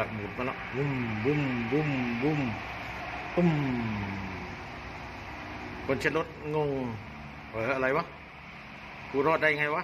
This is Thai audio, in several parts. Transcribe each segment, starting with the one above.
ละหมุนมาแล้วบุ้มบุ้มบุ้มบุ้มบุ้มคนเช็ดรถงงเอออะไรวะกูรอดได้ไงวะ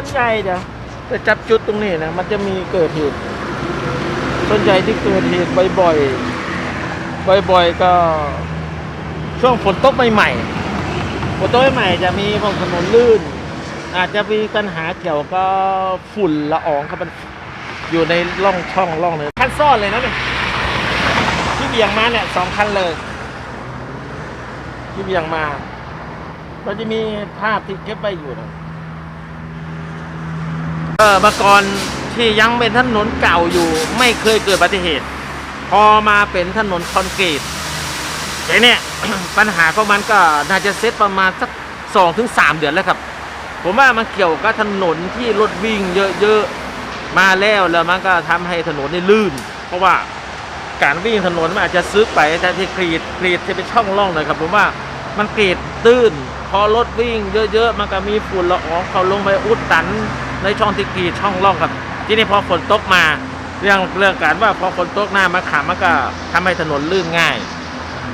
วนใหญ่จะจะจับจุดตรงนี้นะมันจะมีเกิดเหตุส่วนใหญ่ที่เกิดเหตุบ่อยๆบ่อยๆก็ช่วงฝนตกใหม่ๆฝนตกใหม่จะมีพวกถนนลื่น อาจจะมีปัญหาเกี่ยวกับฝุ่นละอองครับมันอยู่ในร่องช่องร่องเลยคันซ่อนเลยนะเนี่ยที่เบี่ยงมาเนี่ยสองคันเลยที่เบี่ยงมาก็จะมีภาพที่เก็บไว้อยู่นะ เออเมื่อก่อนที่ยังเป็นถนนเก่าอยู่ ไม่เคยเกิดอุบัติเหตุ พอมาเป็นถนนคอนกรีตแต่เนี่ยปัญหาของมันก็น่าจะเซตประมาณสักสองถึงสามเดือนแล้วครับ ผมว่ามันเกี่ยวกับถนนที่รถวิ่งเยอะๆมาแล้วแล้วมันก็ทำให้ถนนนี่ลื่น เพราะว่าการวิ่งถนนมันอาจจะซึกไปแต่ที่กรีดกรีดจะเป็นช่องร่องเลยครับผมว่ามันกรีดตื้น พอรถวิ่งเยอะๆมันก็มีฝุ่นละอองเขาลงไปอุดตัน ในช่องที่กรีดช่องร่องครับที่นี่พอฝนตกมา เรื่องเรื่องการว่าพอฝนตกหน้ามาขามันก็ทำให้ถนนลื่นง่าย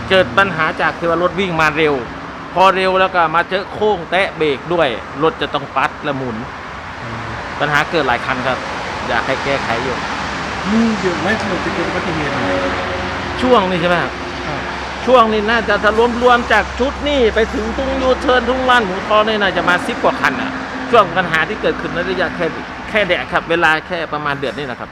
เกิดปัญหาจากที่ว่ารถวิ่งมาเร็ว พอเร็วแล้วก็มาเจอโค้งแตะเบรกด้วยรถจะต้องปัดและหมุน ปัญหาเกิดหลายคันครับ อยากให้แก้ไขอยู่มีเยอะไหมถนนจะเกิดอุบัติเหตุอะไรช่วงนี้ใช่ไหมครับอ่าช่วงนี้น่าจะถ้ารวมรวมจากชุดนี่ไปถึงทุ่งยูเทิร์นทุ่งลานหมูทอเนี่ยน่าจะมาสิบกว่าคันอะ ช่วงปัญหาที่เกิดขึ้นในระยะแค่แค่แดดครับ เวลาแค่ประมาณเดือนนี่นะครับ